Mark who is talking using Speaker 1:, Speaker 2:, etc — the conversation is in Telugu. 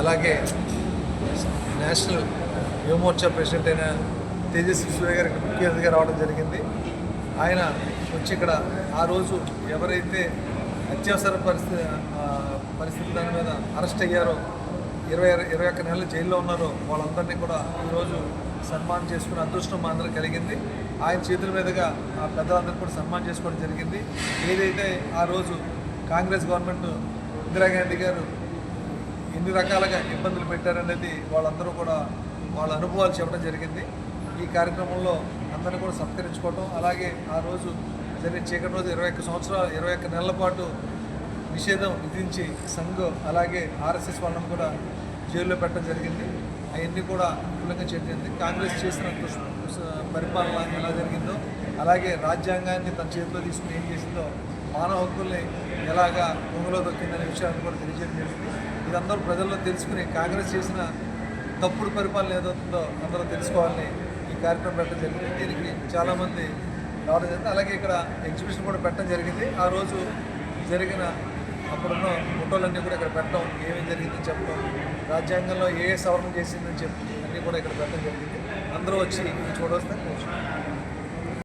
Speaker 1: అలాగే నేషనల్ యువమోర్చా ప్రెసిడెంట్ అయిన తేజస్వి సూర్య గారికి ముఖ్య అతిథిగా రావడం జరిగింది. ఆయన వచ్చి ఇక్కడ ఆ రోజు ఎవరైతే అత్యవసర పరిస్థితి పరిస్థితి దాని మీద అరెస్ట్ అయ్యారో ఇరవై ఇరవై ఒక్క నెలలు జైల్లో ఉన్నారో వాళ్ళందరినీ కూడా ఈరోజు సన్మానం చేసుకునే అదృష్టం మా అందరికి కలిగింది. ఆయన చేతుల మీదుగా ఆ పెద్దలందరికీ కూడా సన్మానం చేసుకోవడం జరిగింది. ఏదైతే ఆ రోజు కాంగ్రెస్ గవర్నమెంట్ ఇందిరాగాంధీ గారు ఎన్ని రకాలుగా ఇబ్బందులు పెట్టారనేది వాళ్ళందరూ కూడా వాళ్ళ అనుభవాలు చెప్పడం జరిగింది. ఈ కార్యక్రమంలో అందరినీ కూడా సత్కరించుకోవటం అలాగే ఆ రోజు జరిగిన చీకటి రోజు ఇరవై ఒక్క సంవత్సరాలు ఇరవై ఒక్క నెలల పాటు నిషేధం విధించి సంఘ్ అలాగే ఆర్ఎస్ఎస్ వాళ్ళని కూడా జైల్లో పెట్టడం జరిగింది. అవన్నీ కూడా అనుకూలంగా చెందింది కాంగ్రెస్ చేసిన పరిపాలన ఎలా జరిగిందో అలాగే రాజ్యాంగాన్ని తన చేతిలో తీసుకుని ఏం చేసిందో మానవ హక్కుల్ని ఎలాగా భూమిలో దొక్కిందనే విషయాన్ని కూడా తెలియజేయడం జరిగింది. ఇదందరూ ప్రజల్లో తెలుసుకుని కాంగ్రెస్ చేసిన తప్పుడు పరిపాలన ఏదవుతుందో అందరూ తెలుసుకోవాలని ఈ కార్యక్రమం పెట్టడం జరిగింది. దీనికి చాలామంది రావడం జరిగింది. అలాగే ఇక్కడ ఎగ్జిబిషన్ కూడా పెట్టడం జరిగింది. ఆ రోజు జరిగిన అప్పుడున్న ఫోటోలన్నీ కూడా ఇక్కడ పెట్టడం ఏమేమి జరిగిందని చెప్పడం రాజ్యాంగంలో ఏ ఏ సవరణ చేసిందని చెప్పి అన్నీ కూడా ఇక్కడ పెట్టడం జరిగింది. అందరూ వచ్చి చూడవస్తే